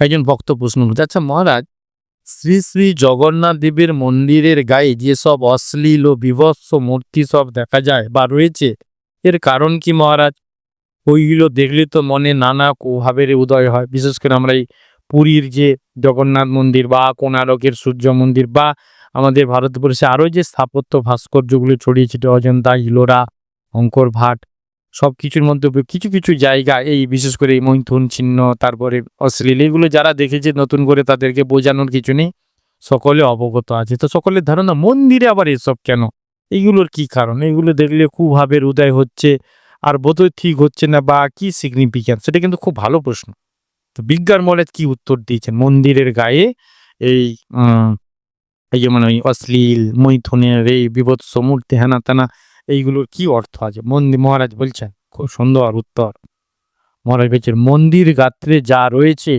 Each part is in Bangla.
একজন ভক্ত প্রশ্ন করছে আচ্ছা মহারাজ, শ্রী শ্রী জগন্নাথ দেবের মন্দিরের গায়ে যেসব অশ্লীল ও বিভৎস মূর্তি সব দেখা যায় বা রয়েছে, এর কারণ কি মহারাজ? ওইগুলো দেখলে তো মনে নানা ভাবের উদয় হয়। বিশেষ করে আমরা এই পুরীর যে জগন্নাথ মন্দির বা কোনারকের সূর্য মন্দির বা আমাদের ভারতবর্ষে আরও যে স্থাপত্য ভাস্কর্যগুলো ছড়িয়ে অজন্তা ইলোরা অঙ্কর ভাট সব কিছুর মধ্যে কিছু কিছু জায়গা, এই বিশেষ করে এই মৈথুন চিহ্ন, তারপরে অশ্লীল, এগুলো যারা দেখেছে নতুন করে তাদেরকে বোঝানোর কিছু নেই। সকলে অবগত আছে। তো সকলের ধারণা, মন্দিরে আবার এসব কেন? এইগুলোর কি কারণ? এগুলো দেখলে খুব ভাবের উদয় হচ্ছে, আর বোধহয় ঠিক হচ্ছে না বা কি সিগনিফিক্যান্স সেটা কিন্তু খুব ভালো প্রশ্ন। তো বিজ্ঞান মলে কি উত্তর দিয়েছেন? মন্দিরের গায়ে এই এই যে মানে অশ্লীল, মৈথুনের এই বিভৎস মূর্তি হেনা তেনা এইগুলোর কি অর্থ আছে? মন্দির মহারাজ বলছেন, খুব সুন্দর উত্তর। মহারাজ বলছেন, মন্দির গাত্রে যা রয়েছে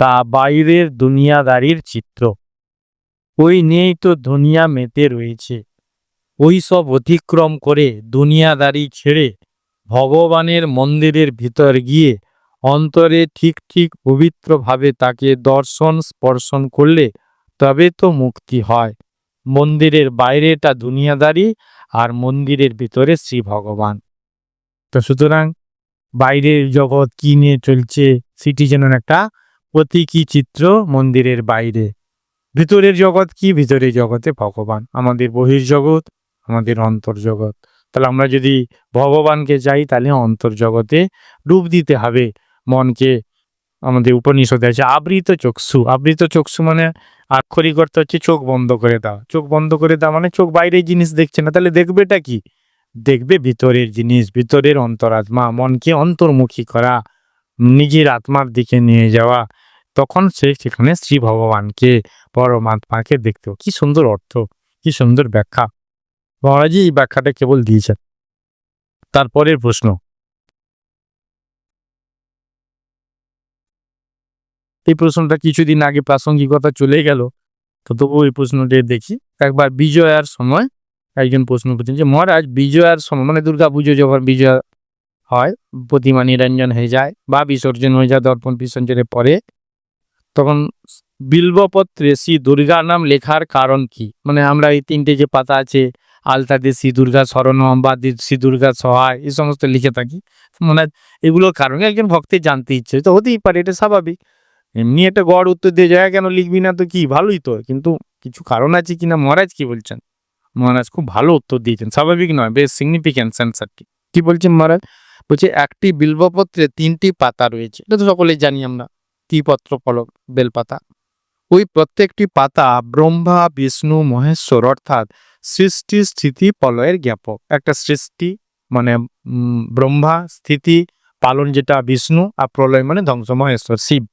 তা বাইরের দুনিয়াদারির চিত্র। ওই নিয়েই তো দুনিয়া মেতে রয়েছে। ওই সব অতিক্রম করে দুনিয়াদারি ছেড়ে ভগবানের মন্দিরের ভিতর গিয়ে অন্তরে ঠিক ঠিক পবিত্রভাবে তাকে দর্শন স্পর্শন করলে তবে তো মুক্তি হয়। মন্দিরের বাইরেটা দুনিয়াদারি আর মন্দিরের ভিতরে শ্রী ভগবান। তো সুতরাং বাইরের জগৎ কি নিয়ে চলছে, সেটি যেন একটা প্রতীকী চিত্র মন্দিরের বাইরে। ভিতরের জগৎ কি? ভিতরের জগতে ভগবান। আমাদের বহির্জগৎ আমাদের অন্তর্জগৎ তাহলে আমরা যদি ভগবানকে চাই, তাহলে অন্তর্জগতে ডুব দিতে হবে। মনকে আমাদের উপনিষদে আছে আবৃত চক্ষু। আবৃত চক্ষু মানে আক্ষরিক অর্থ হচ্ছে চোখ বন্ধ করে দেওয়া চোখ বন্ধ করে দেওয়া মানে চোখ বাইরের জিনিস দেখছে না। তাহলে দেখবেটা কি? দেখবে ভিতরের জিনিস, ভিতরের অন্তরাত্মা, মনকে অন্তর্মুখী করা, নিজের আত্মার দিকে নিয়ে যাওয়া। তখন সে সেখানে শ্রী ভগবানকে, পরমাত্মাকে দেখতে। কি সুন্দর অর্থ, কি সুন্দর ব্যাখ্যা। মহারাজি এই ব্যাখ্যাটা কেবল দিয়েছেন। তারপরের প্রশ্ন। এই প্রশ্নটা কিছুদিন আগে প্রাসঙ্গিকতা চলে গেল। তো তবু এই প্রশ্নটি দেখি। একবার বিজয়ার সময় একজন প্রশ্ন করছেন যে, মহারাজ, বিজয়ার সময় মানে দুর্গা পুজো যখন বিজয়া হয়, প্রতিমা নিরঞ্জন হয়ে যায় বা বিসর্জন হয়ে যায় দর্পণ বিসর্জনের পরে, তখন বিল্বপত্রে শ্রী দুর্গা নাম লেখার কারণ কি? মানে আমরা এই তিনটে যে পাতা আছে আলতাতে শ্রী দুর্গা স্মরণম বা শ্রী দুর্গা সহায়, এই সমস্ত লিখে থাকি। মানে এগুলোর কারণে একজন ভক্তের জানতে ইচ্ছে, তো হতেই পারে, এটা স্বাভাবিক। এমনি একটা গড় উত্তর দিয়ে যায়, কেন লিখবি না তো কি? ভালোই তো। কিন্তু কিছু কারণ আছে কি না মহারাজ কি বলছেন? মহারাজ খুব ভালো উত্তর দিয়েছেন। স্বাভাবিক নয়, বেশ সিগনিফিক্যান্ট অ্যান্সারটি কি বলছেন মহারাজ? বলছে, একটি বিল্বপত্রে তিনটি পাতা রয়েছে। এটা তো সকলেই জানি আমরা। ত্রিপত্র ফলক, বেলপাতা। ওই প্রত্যেকটি পাতা ব্রহ্মা, বিষ্ণু, মহেশ্বর অর্থাৎ সৃষ্টি, স্থিতি, প্রলয়ের জ্ঞাপক। একটা সৃষ্টি মানে ব্রহ্মা, স্থিতি, পালন যেটা বিষ্ণু আর প্রলয় মানে ধ্বংস, মহেশ্বর, শিব।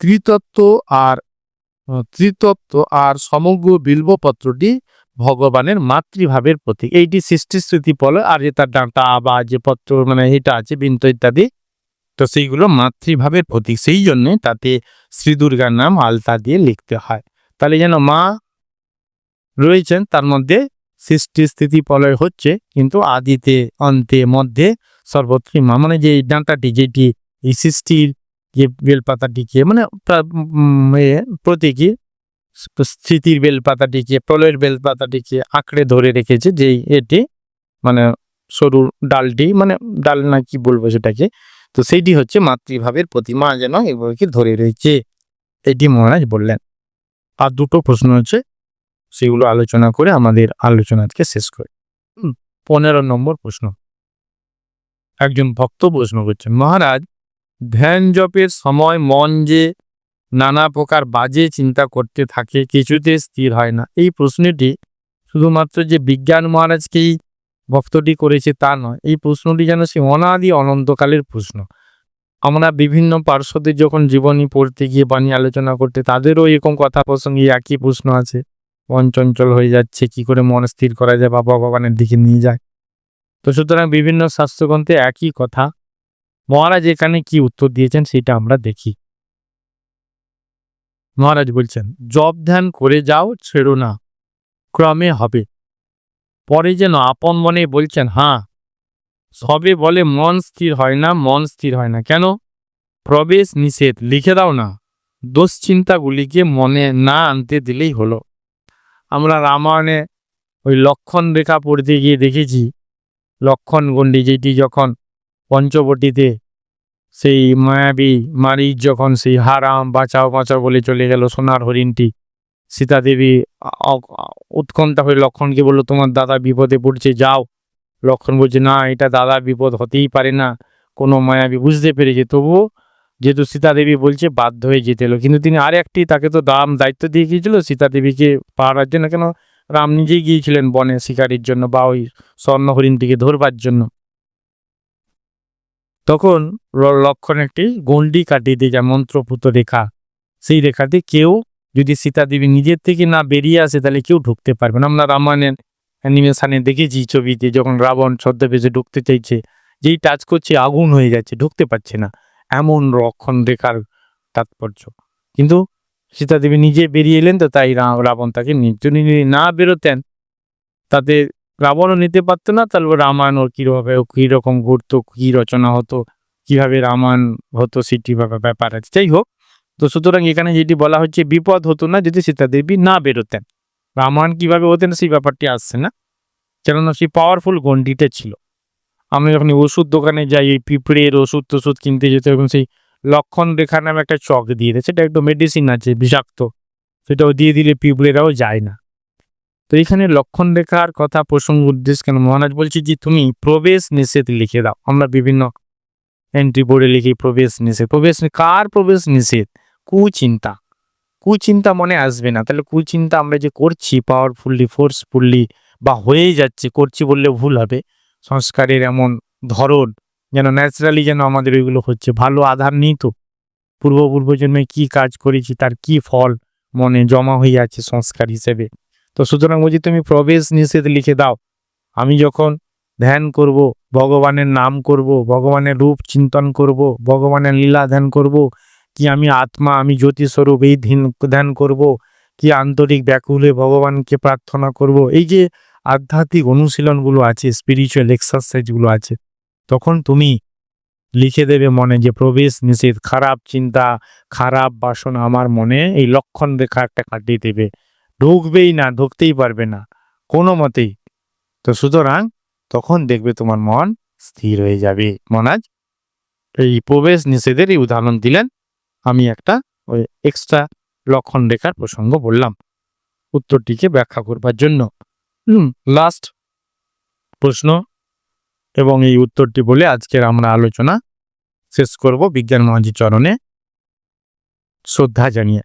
ত্রিতত্ত্ব আর ত্রিতত্ত্ব আর সমগ্র বিল্বপত্রটি ভগবানের মাতৃভাবের প্রতীক। এইটি সৃষ্টি স্থিতি প্রলয় আর যে তার ডাঁটা বা যে পত্র মানে এটা আছে বিন্ত ইত্যাদি, তো সেইগুলো মাতৃভাবের প্রতীক। সেই জন্যে তাতে শ্রী দুর্গার নাম আলতা দিয়ে লিখতে হয়। তাহলে যেন মা রয়েছেন, তার মধ্যে সৃষ্টি স্থিতি প্রলয় হচ্ছে, কিন্তু আদিতে, অন্তে, মধ্যে সর্বত্রই মা। মানে যে ডাঁটাটি, যেটি এই সৃষ্টির যে বেলপাতাটিকে মানে প্রতীকী স্থিতির বেলপাতাটিকে প্রলয়ের বেলপাতাটিকে আঁকড়ে ধরে রেখেছে যেই এটি মানে সরু ডালটি মানে ডাল না কি বলব সেটাকে, তো সেইটি হচ্ছে মাতৃভাবের প্রতিমা যেন এগুলোকে ধরে রয়েছে। এটি মহারাজ বললেন। আর দুটো প্রশ্ন হচ্ছে, সেগুলো আলোচনা করে আমাদের আলোচনাকে শেষ করি। পনেরো নম্বর প্রশ্ন। একজন ভক্ত প্রশ্ন করছেন, মহারাজ ধ্যান জপের সময় মন যে নানা প্রকার বাজে চিন্তা করতে থাকে, কিছুতে স্থির হয় না। এই প্রশ্নটি শুধুমাত্র যে বিজ্ঞান মহারাজকেই ভক্তটি করেছে তা নয়, এই প্রশ্নটি যেন সে অনাদি অনন্তকালের প্রশ্ন। আমরা বিভিন্ন পার্শ্বদের যখন জীবনী পড়তে গিয়ে বাণী আলোচনা করতে, তাদেরও এরকম কথা প্রসঙ্গে একই প্রশ্ন আছে। মন চঞ্চল হয়ে যাচ্ছে, কি করে মন স্থির করা যায় বা ভগবানের দিকে নিয়ে যায়? তো সুতরাং বিভিন্ন শাস্ত্রগ্রন্থে একই কথা মহারাজ এখানে কি উত্তর দিয়েছেন সেটা আমরা দেখি। মহারাজ বলছেন জব ধ্যান করে যাও, ছেড়ো না, ক্রমে হবে। পরে যেন আপন মনে বলছেন হ্যাঁ সবে বলে মন স্থির হয় না, মন স্থির হয় না। কেন? প্রবেশ নিষেধ, লিখে দাও না। দুশ্চিন্তাগুলিকে মনে না আনতে দিলেই হলো। আমরা রামায়ণে ওই লক্ষণ রেখা পড়তে গিয়ে দেখেছি। লক্ষণ গণ্ডি যেটি যখন পঞ্চবটিতে সেই মায়াবী মারি যখন সেই হারাম, বাঁচাও বাঁচাও বলে চলে গেল সোনার হরিণটি। সীতা দেবী উৎকণ্ঠা হয়ে লক্ষণকে বলল, তোমার দাদা বিপদে পড়ছে, যাও। লক্ষণ বলছে, না, এটা দাদা বিপদ হতেই পারে না। কোনো মায়াবী বুঝতে পেরেছে। তবুও যেহেতু সীতা দেবী বলছে, বাধ্য হয়ে যেতে এলো কিন্তু তিনি আর একটি তাকে তো দাম, দায়িত্ব দিয়ে গিয়েছিল সীতা দেবীকে পাহারার জন্য। কেন? রাম নিজেই গিয়েছিলেন বনে শিকারির জন্য বা ওই স্বর্ণ হরিণটিকে ধরবার জন্য। তখন লক্ষণ একটি গন্ডি কাটিয়ে দিয়ে যায়, মন্ত্রপুত রেখা। সেই রেখাতে কেউ যদি সীতা দেবী নিজের থেকে না বেরিয়ে আসে, তাহলে কেউ ঢুকতে পারবে না। আমরা রামায়ণের অ্যানিমেশানে দেখেছি ছবিতে, যখন রাবণ ছদ্মবেশে ঢুকতে চাইছে, যেই টাচ করছে, আগুন হয়ে যাচ্ছে, ঢুকতে পারছে না। এমন রক্ষণ রেখার তাৎপর্য। কিন্তু সীতা দেবী নিজে বেরিয়ে এলেন, তো তাই রাবণ তাকে যদি না বেরোতেন। তাতে রাবণও নিতে পারতো না, তাহলে রামায়ণ ওর কীভাবে কীরকম ঘুরতো, কী রচনা হতো, কীভাবে রামায়ণ হতো, সেটি ব্যাপার আছে। যাই হোক, তো সুতরাং এখানে যেটি বলা হচ্ছে, বিপদ হতো না যদি সীতা দেবী না বেরোতেন। রামায়ণ কীভাবে হতেন সেই ব্যাপারটি আসছে না। কেননা সেই পাওয়ারফুল গন্ডিটা ছিল। আমি যখন ওষুধ দোকানে যাই, এই পিঁপড়ের ওষুধ টষুধ কিনতে যেতে এবং সেই লক্ষণ রেখা নামে একটা চক দিয়ে দেয়, সেটা একটু মেডিসিন আছে, বিষাক্ত। সেটাও দিয়ে দিলে পিঁপড়েরাও যায় না। তো এখানে লক্ষণ রেখার কথা প্রসঙ্গ উদ্দেশ্য কেন? মহারাজ বলছি যে, তুমি প্রবেশ নিষেধ লিখে দাও। আমরা বিভিন্ন এন্ট্রি বোর্ডে লিখি, প্রবেশ নিষেধ। প্রবেশ কার প্রবেশ নিষেধ? কুচিন্তা। কুচিন্তা মনে আসবে না। তাহলে কুচিন্তা আমরা যে করছি পাওয়ারফুললি ফোর্সফুললি বা হয়েই যাচ্ছে, করছি বললে ভুল হবে। সংস্কারের এমন ধরন যেন ন্যাচারালি যেন আমাদের ওইগুলো হচ্ছে। ভালো আধার নেই তো। পূর্ব পূর্ব জন্মে কি কাজ করেছি, তার কি ফল মনে জমা হয়ে আছে সংস্কার হিসেবে? তো সুতরাং বলছি, তুমি প্রবেশ নিষেধ লিখে দাও। আমি যখন ধ্যান করব, ভগবানের নাম করব, ভগবানের রূপ চিন্তন করব, ভগবানের লীলা ধ্যান করব, কি আমি আত্মা, আমি জ্যোতিস্বরূপ এই ধ্যান করব, কি আন্তরিক ব্যাকুলে ভগবানকে প্রার্থনা করব, এই যে আধ্যাত্মিক অনুশীলনগুলো আছে স্পিরিচুয়াল এক্সারসাইজগুলো আছে, তখন তুমি লিখে দেবে মনে যে প্রবেশ নিষেধ, খারাপ চিন্তা, খারাপ বাসনা আমার মনে এই লক্ষণ রেখা একটা কাটিয়ে দেবে। ঢুকবেই না, ঢুকতেই পারবে না, কোনো মতেই। তো সুতরাং তখন দেখবে তোমার মন স্থির হয়ে যাবে। মনাজ এই প্রবেশ নিষেধের এই উদাহরণ দিলেন। আমি একটা ওই এক্সট্রা লক্ষণ রেখার প্রসঙ্গ বললাম উত্তরটিকে ব্যাখ্যা করবার জন্য। হুম লাস্ট প্রশ্ন এবং এই উত্তরটি বলে আজকের আমরা আলোচনা শেষ করব বিজ্ঞান মহাজি চরণে। শ্রদ্ধা জানিয়ে।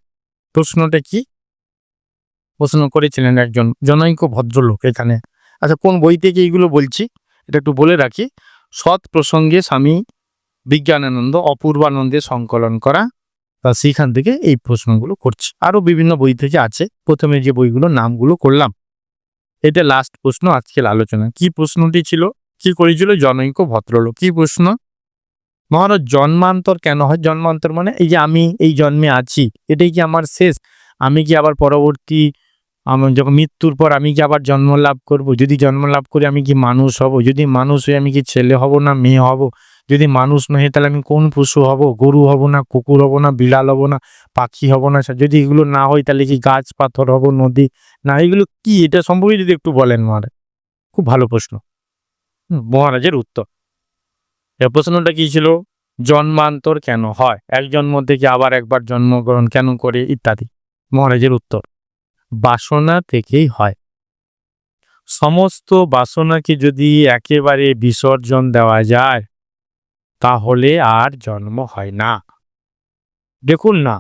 প্রশ্নটা কি? প্রশ্ন করেছিলেন একজন জনৈক ভদ্রলোক এখানে। আচ্ছা কোন বই থেকে এইগুলো বলছি? এটা একটু বলে রাখি। সৎ প্রসঙ্গে স্বামী বিজ্ঞানানন্দ অপূর্বানন্দে সংকলন করা তা সেখান থেকে এই প্রশ্নগুলো করছে। আরও বিভিন্ন বই থেকে আছে। প্রথমে যে বইগুলো নামগুলো করলাম। এটা লাস্ট প্রশ্ন আজকের আলোচনা। কি প্রশ্নটি ছিল? কি করেছিল জনৈক ভদ্রলোক? কি প্রশ্ন? মহারাজ, জন্মান্তর কেন হয়? জন্মান্তর মানে এই যে আমি এই জন্মে আছি, এটাই কি আমার শেষ? আমি কি আবার পরবর্তী আমার যখন মৃত্যুর পর আমি কি আবার জন্ম লাভ করব? যদি জন্ম লাভ করে আমি কি মানুষ হব? যদি মানুষ হয়ে আমি কি ছেলে হব না মেয়ে হব? যদি মানুষ নয় তাহলে আমি কোন পশু হব? গরু হব না, কুকুর হব না, বিড়াল হব না, পাখি হব না যদি এগুলো না হয় তাহলে কি গাছ, পাথর হব, নদী? না, এগুলো কি? এটা সম্ভবই যদি একটু বলেন মহারাজ খুব ভালো প্রশ্ন। মহারাজের উত্তর। এ প্রশ্নটা কি ছিল? জন্মান্তর কেন? হয়। এক জন্ম থেকে আবার একবার জন্মগ্রহণ কেন করে? ইত্যাদি। মহারাজের উত্তর। বাসনা থেকেই হয়। সমস্ত বাসনাকে যদি একেবারে বিসর্জন দেওয়া যায়, তাহলে আর জন্ম হয় না। দেখুন না,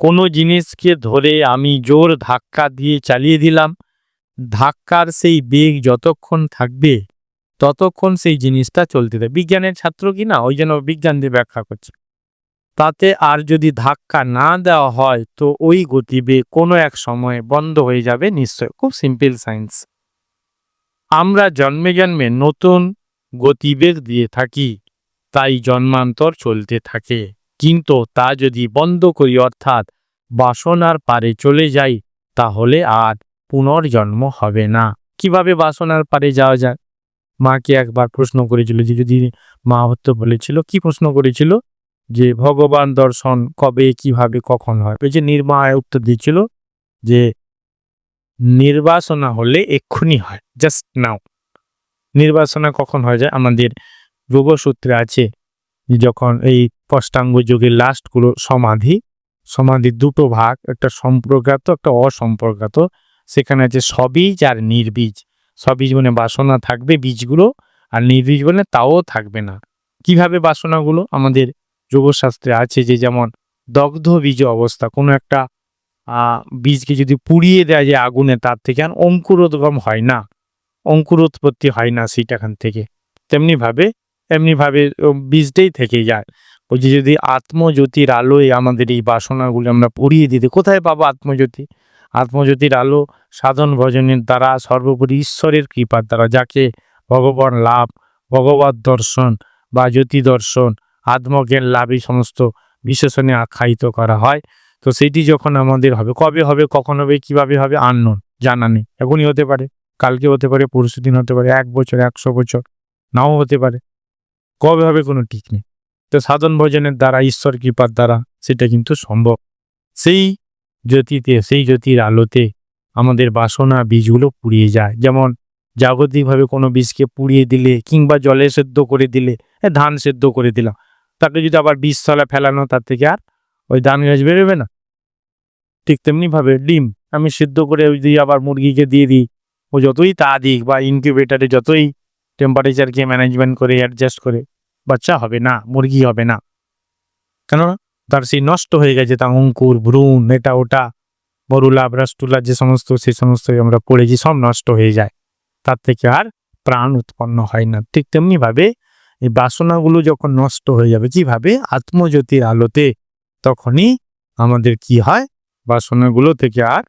কোনো জিনিসকে ধরে আমি জোর ধাক্কা দিয়ে চালিয়ে দিলাম। ধাক্কার সেই বেগ যতক্ষণ থাকবে, ততক্ষণ সেই জিনিসটা চলতে দেয় বিজ্ঞানের ছাত্র কি না? ওই জন্য বিজ্ঞান দিয়ে ব্যাখ্যা করছে। তাতে আর যদি ধাক্কা না দেওয়া হয়, তো ওই গতিবেগ কোনো এক সময় বন্ধ হয়ে যাবে নিশ্চয়। খুব সিম্পল সায়েন্স আমরা জন্মে জন্মে নতুন গতিবেগ দিয়ে থাকি, তাই জন্মান্তর চলতে থাকে। কিন্তু তা যদি বন্ধ করি, অর্থাৎ বাসনার পারে চলে যাই, তাহলে আর পুনর্জন্ম হবে না। কীভাবে বাসনার পারে যাওয়া যায়? মাকে একবার প্রশ্ন করেছিল যে, যদি মা হত্যা বলেছিল, কি প্রশ্ন করেছিল? যে ভগবান দর্শন কবে, কীভাবে, কখন হয়? ওই যে নির্মায় উত্তর দিচ্ছিল যে নির্বাসনা হলে এক্ষুনি হয় জাস্ট নাও নির্বাসনা কখন হয়ে যায়? আমাদের যোগসূত্রে আছে যখন এই পষ্টাঙ্গ যুগের লাস্টগুলো সমাধি, সমাধির দুটো ভাগ, একটা সম্পর্কাত, একটা অসম্পর্কাত, সেখানে আছে সবীজ আর নির্বীজ। সবীজ মানে বাসনা থাকবে বীজগুলো, আর নির্বীজ বলে তাও থাকবে না। কীভাবে বাসনাগুলো? আমাদের যোগশাস্ত্রে আছে যে যেমন দগ্ধ বীজ অবস্থা, কোনো একটা বীজকে যদি পুড়িয়ে দেওয়া যায় আগুনে, তার থেকে আর অঙ্কুরোদ্গম হয় না। অঙ্কুরোৎপত্তি হয় না সেটাখান থেকে। তেমনিভাবে এমনিভাবে বীজটাই থেকে যায়। ওই যে যদি আত্মজ্যোতির আলোয় আমাদের এই বাসনাগুলি আমরা পুড়িয়ে দিতে, কোথায় পাবো আত্মজ্যোতি? আত্মজ্যোতির আলো সাধন ভজনের দ্বারা সর্বোপরি ঈশ্বরের কৃপার দ্বারা, যাকে ভগবান লাভ, ভগবত দর্শন বা জ্যোতি দর্শন আত্মজ্ঞান, লাভই সমস্ত বিশেষণে আখ্যায়িত করা হয়। তো সেটি যখন আমাদের হবে, কবে হবে, কখন হবে, কীভাবে হবে আননোন জানা নেই। এখনই হতে পারে, কালকে হতে পারে, পরশু দিন হতে পারে, এক বছর, একশো বছর, নাও হতে পারে। কবে হবে কোনো ঠিক নেই। তো সাধন ভোজনের দ্বারা, ঈশ্বর কৃপার দ্বারা সেটা কিন্তু সম্ভব। সেই জ্যোতিতে, সেই জ্যোতির আলোতে আমাদের বাসনা, বীজগুলো পুড়িয়ে যায়। যেমন জাগতিকভাবে কোনো বীজকে পুড়িয়ে দিলে, কিংবা জলে সেদ্ধ করে দিলে ধান সেদ্ধ করে দিলাম। তাকে যদি আবার বীজতলা ফেলানো, তার থেকে আর ওই ধান গাছ বেরোবে না। ঠিক তেমনিভাবে ডিম আমি সিদ্ধ করে ওই দিয়ে আবার মুরগিকে দিয়ে দিই। ও যতই তা দিক বা ইনকিউবেটারে যতই টেম্পারেচারকে ম্যানেজমেন্ট করে অ্যাডজাস্ট করে, বাচ্চা হবে না, মুরগি হবে না। কেননা তার সেই নষ্ট হয়ে গেছে তা অঙ্কুর, ভ্রূণ, এটা, ওটা, বরুলা ব্রাস্টুলা যে সমস্ত, সেই সমস্ত আমরা পড়েছি, সব নষ্ট হয়ে যায়। তার থেকে আর প্রাণ উৎপন্ন হয় না। ঠিক তেমনিভাবে এই বাসনাগুলো যখন নষ্ট হয়ে যাবে, কীভাবে? আত্মজ্যোতির আলোতে তখনই আমাদের কি হয়? বাসনাগুলো থেকে আর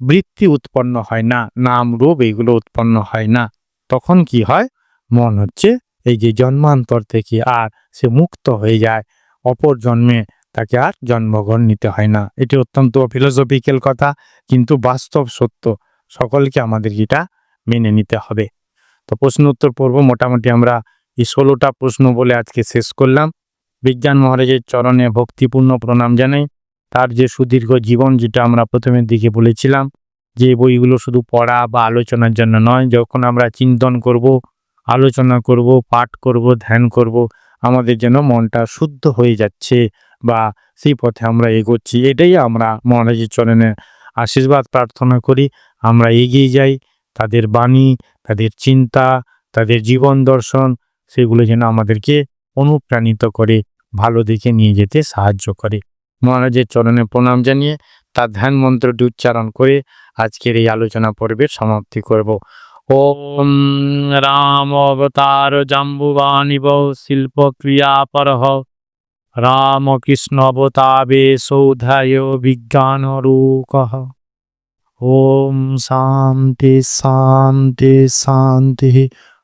বৃত্তি উৎপন্ন হয় না, নাম রূপ এইগুলো উৎপন্ন হয় না। তখন কি হয়? মন হচ্ছে এই যে জন্মান্তর থেকে আর সে মুক্ত হয়ে যায়। অপর জন্মে তাকে আর জন্মগ্রহণ নিতে হয় না। এটি অত্যন্ত ফিলোসফিক্যাল কথা, কিন্তু বাস্তব সত্য। সকলকে আমাদের এটা মেনে নিতে হবে। তো প্রশ্ন উত্তর পর্ব মোটামুটি আমরা এই ষোলোটা প্রশ্ন বলে আজকে শেষ করলাম। বিজ্ঞান মহারাজের চরণে ভক্তিপূর্ণ প্রণাম জানাই। তার যে সুদীর্ঘ জীবন যেটা আমরা প্রথমের দিকে বলেছিলাম, যে বইগুলো শুধু পড়া বা আলোচনার জন্য নয়, যখন আমরা চিন্তন করব, আলোচনা করব, পাঠ করব, ধ্যান করব, আমাদের যেন মনটা শুদ্ধ হয়ে যাচ্ছে বা সেই পথে আমরা এগোচ্ছি, এটাই আমরা মহারাজের চরণে আশীর্বাদ প্রার্থনা করি। আমরা এগিয়ে যাই, তাদের বাণী, তাদের চিন্তা, তাদের জীবন দর্শন সেগুলো যেন আমাদেরকে অনুপ্রাণিত করে, ভালো দিকে নিয়ে যেতে সাহায্য করে। মহারাজের চরণে প্রণাম জানিয়ে তার ধ্যান মন্ত্রটি উচ্চারণ করে আজকের এই আলোচনা পর্বের সমাপ্তি করব। ওম রাম অবতার জাম্বুবানিব শিল্প ক্রিয়াপরহ রামকৃষ্ণ অবতাবে সৌধায় বিজ্ঞান রূকহ ওম শান্তি শান্তি শান্তি।